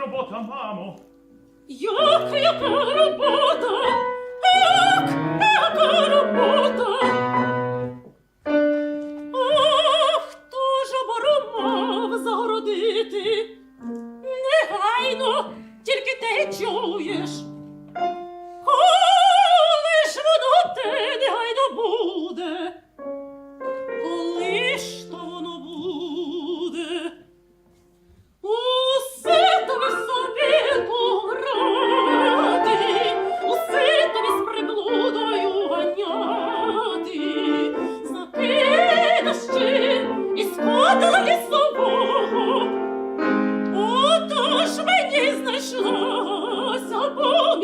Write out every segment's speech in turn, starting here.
робота, мамо. Як яка робота? Як яка робота? Ох, хто ж оборомав загородити? Негайно, тільки те й чуєш.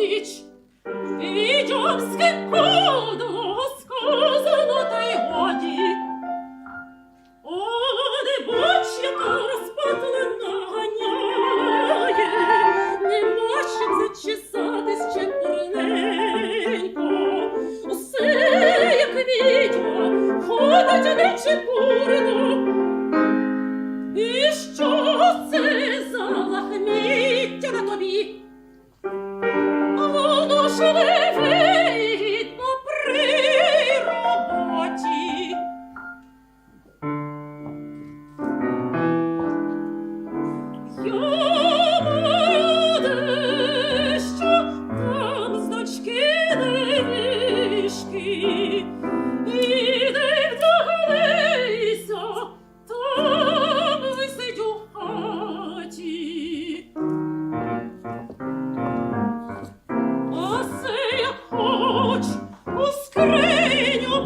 Поміч, відьомське кодло сказано та й годі. О, не бач, яка розпатлена ганяє, нема чим зачесатись чепурненько. Усе, як відьма, ходить нечепурно.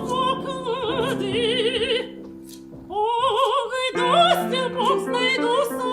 Поклади, ой, досі Бог знайду.